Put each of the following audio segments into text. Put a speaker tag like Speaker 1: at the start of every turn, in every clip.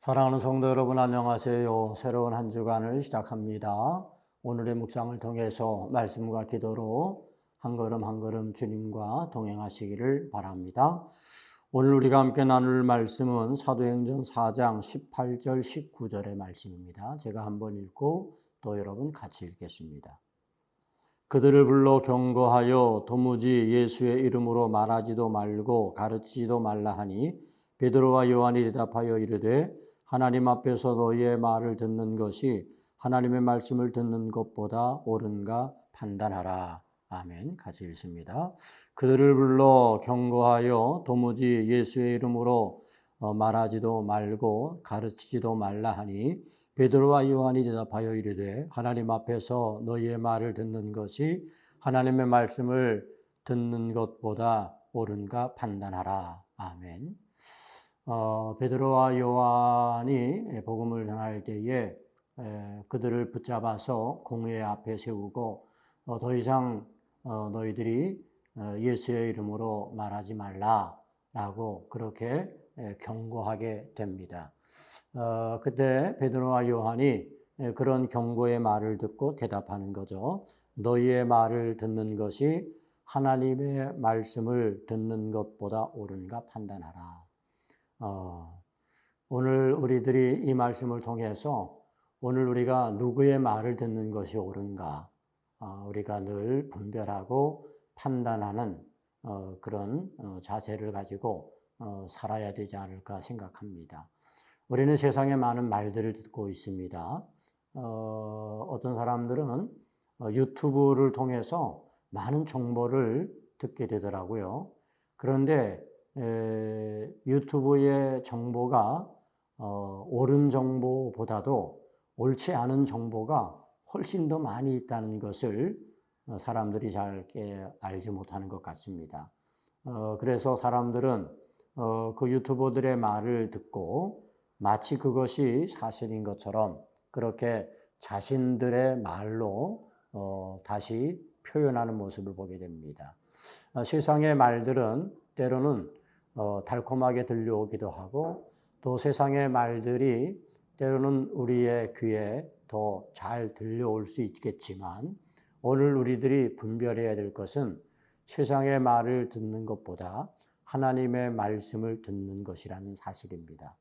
Speaker 1: 사랑하는 성도 여러분 안녕하세요. 새로운 한 주간을 시작합니다. 오늘의 묵상을 통해서 말씀과 기도로 한 걸음 한 걸음 주님과 동행하시기를 바랍니다. 오늘 우리가 함께 나눌 말씀은 사도행전 4장 18절 19절의 말씀입니다. 제가 한번 읽고 또 여러분 같이 읽겠습니다. 그들을 불러 경고하여 도무지 예수의 이름으로 말하지도 말고 가르치지도 말라 하니 베드로와 요한이 대답하여 이르되 하나님 앞에서 너희의 말을 듣는 것이 하나님의 말씀을 듣는 것보다 옳은가 판단하라. 아멘. 같이 읽습니다. 그들을 불러 경고하여 도무지 예수의 이름으로 어, 말하지도 말고 가르치지도 말라 하니 베드로와 요한이 대답하여 이르되 하나님 앞에서 너희의 말을 듣는 것이 하나님의 말씀을 듣는 것보다 옳은가 판단하라. 아멘. 어, 베드로와 요한이 복음을 전할 때에 에, 그들을 붙잡아서 공회 앞에 세우고 어, 더 이상 어, 너희들이 어, 예수의 이름으로 말하지 말라라고 그렇게 에, 경고하게 됩니다. 어, 그때 베드로와 요한이 에, 그런 경고의 말을 듣고 대답하는 거죠. 너희의 말을 듣는 것이 하나님의 말씀을 듣는 것보다 옳은가 판단하라. 어, 오늘 우리들이 이 말씀을 통해서 오늘 우리가 누구의 말을 듣는 것이 옳은가 어, 우리가 늘 분별하고 판단하는 어, 그런 어, 자세를 가지고 어, 살아야 되지 않을까 생각합니다. 우리는 세상에 많은 말들을 듣고 있습니다. 어, 어떤 사람들은 어, 유튜브를 통해서 많은 정보를 듣게 되더라고요. 그런데 에, 유튜브의 정보가 어, 옳은 정보보다도 옳지 않은 정보가 훨씬 더 많이 있다는 것을 어, 사람들이 잘 알지 못하는 것 같습니다. 어, 그래서 사람들은 어, 그 유튜버들의 말을 듣고 마치 그것이 사실인 것처럼 그렇게 자신들의 말로 어, 다시 표현하는 모습을 보게 됩니다. 어, 세상의 말들은 때로는 어, 달콤하게 들려오기도 하고 또 세상의 말들이 때로는 우리의 귀에 더 잘 들려올 수 있겠지만 오늘 우리들이 분별해야 될 것은 세상의 말을 듣는 것보다 하나님의 말씀을 듣는 것이라는 사실입니다.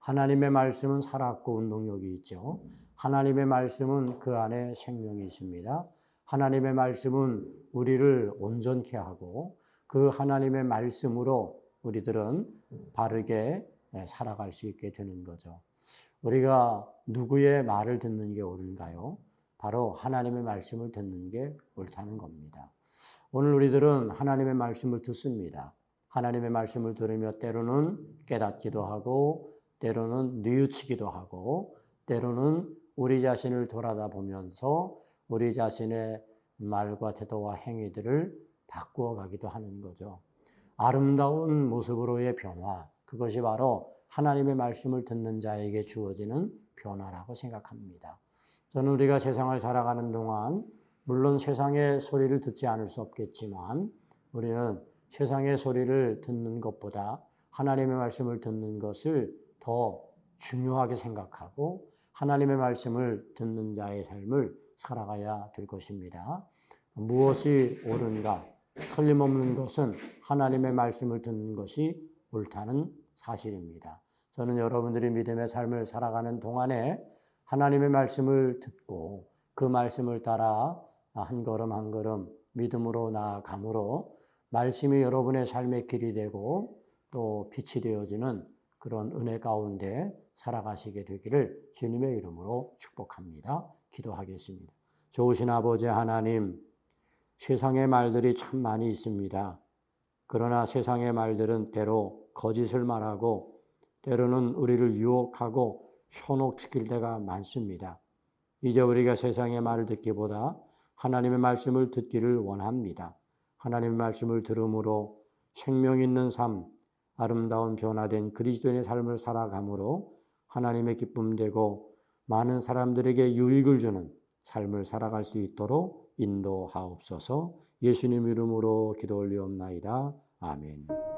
Speaker 1: 하나님의 말씀은 살았고 운동력이 있죠. 하나님의 말씀은 그 안에 생명이 있습니다. 하나님의 말씀은 우리를 온전케 하고 그 하나님의 말씀으로 우리들은 바르게 살아갈 수 있게 되는 거죠. 우리가 누구의 말을 듣는 게 옳은가요? 바로 하나님의 말씀을 듣는 게 옳다는 겁니다. 오늘 우리들은 하나님의 말씀을 듣습니다. 하나님의 말씀을 들으며 때로는 깨닫기도 하고, 때로는 뉘우치기도 하고, 때로는 우리 자신을 돌아다 보면서 우리 자신의 말과 태도와 행위들을 바꾸어 가기도 하는 거죠. 아름다운 모습으로의 변화, 그것이 바로 하나님의 말씀을 듣는 자에게 주어지는 변화라고 생각합니다. 저는 우리가 세상을 살아가는 동안 물론 세상의 소리를 듣지 않을 수 없겠지만 우리는 세상의 소리를 듣는 것보다 하나님의 말씀을 듣는 것을 더 중요하게 생각하고 하나님의 말씀을 듣는 자의 삶을 살아가야 될 것입니다. 무엇이 옳은가? 틀림없는 것은 하나님의 말씀을 듣는 것이 옳다는 사실입니다. 저는 여러분들이 믿음의 삶을 살아가는 동안에 하나님의 말씀을 듣고 그 말씀을 따라 한 걸음 한 걸음 믿음으로 나아감으로 말씀이 여러분의 삶의 길이 되고 또 빛이 되어지는 그런 은혜 가운데 살아가시게 되기를 주님의 이름으로 축복합니다. 기도하겠습니다. 좋으신 아버지 하나님, 세상의 말들이 참 많이 있습니다. 그러나 세상의 말들은 때로 거짓을 말하고 때로는 우리를 유혹하고 현혹시킬 때가 많습니다. 이제 우리가 세상의 말을 듣기보다 하나님의 말씀을 듣기를 원합니다. 하나님의 말씀을 들음으로 생명 있는 삶, 아름다운 변화된 그리스도인의 삶을 살아감으로 하나님의 기쁨 되고 많은 사람들에게 유익을 주는 삶을 살아갈 수 있도록 인도하옵소서 예수님 이름으로 기도 올리옵나이다. 아멘.